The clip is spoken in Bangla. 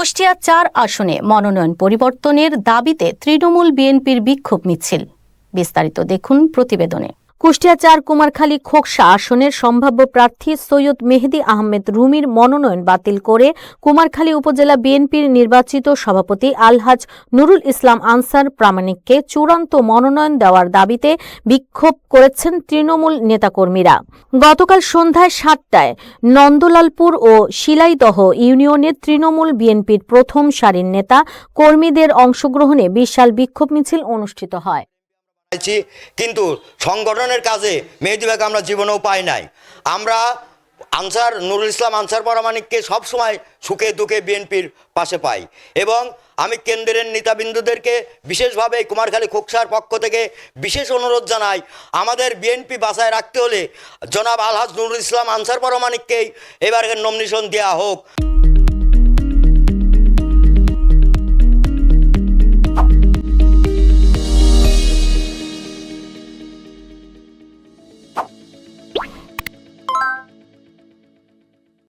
কুষ্টিয়া চার আসনে মনোনয়ন পরিবর্তনের দাবিতে তৃণমূল বিএনপির বিক্ষোভ মিছিল। বিস্তারিত দেখুন প্রতিবেদনে। কুষ্টিয়া চার কুমারখালী খোকসা আসনের সম্ভাব্য প্রার্থী সৈয়দ মেহেদি আহমেদ রুমির মনোনয়ন বাতিল করে কুমারখালী উপজেলা বিএনপির নির্বাচিত সভাপতি আলহাজ নুরুল ইসলাম আনসার প্রামাণিককে চূড়ান্ত মনোনয়ন দেওয়ার দাবিতে বিক্ষোভ করেছেন তৃণমূল নেতাকর্মীরা। গতকাল সন্ধ্যায় সাতটায় নন্দলালপুর ও শিলাইদহ ইউনিয়নের তৃণমূল বিএনপির প্রথম সারির নেতা কর্মীদের অংশগ্রহণে বিশাল বিক্ষোভ মিছিল অনুষ্ঠিত হয়। পাইছি, কিন্তু সংগঠনের কাজে মেহেদি ভাইকে আমরা জীবনেও পাই নাই। আমরা আনসার নুরুল ইসলাম, আনসার পরামানিককে সবসময় সুখে দুঃখে বিএনপির পাশে পাই এবং আমি কেন্দ্রের নেতাবিন্দুদেরকে বিশেষভাবে কুমারখালী খোকসার পক্ষ থেকে বিশেষ অনুরোধ জানাই, আমাদের বিএনপি বাসায় রাখতে হলে জনাব আলহাজ নুরুল ইসলাম, আনসার পরমানিককেই এবার নমিনেশন দেওয়া হোক।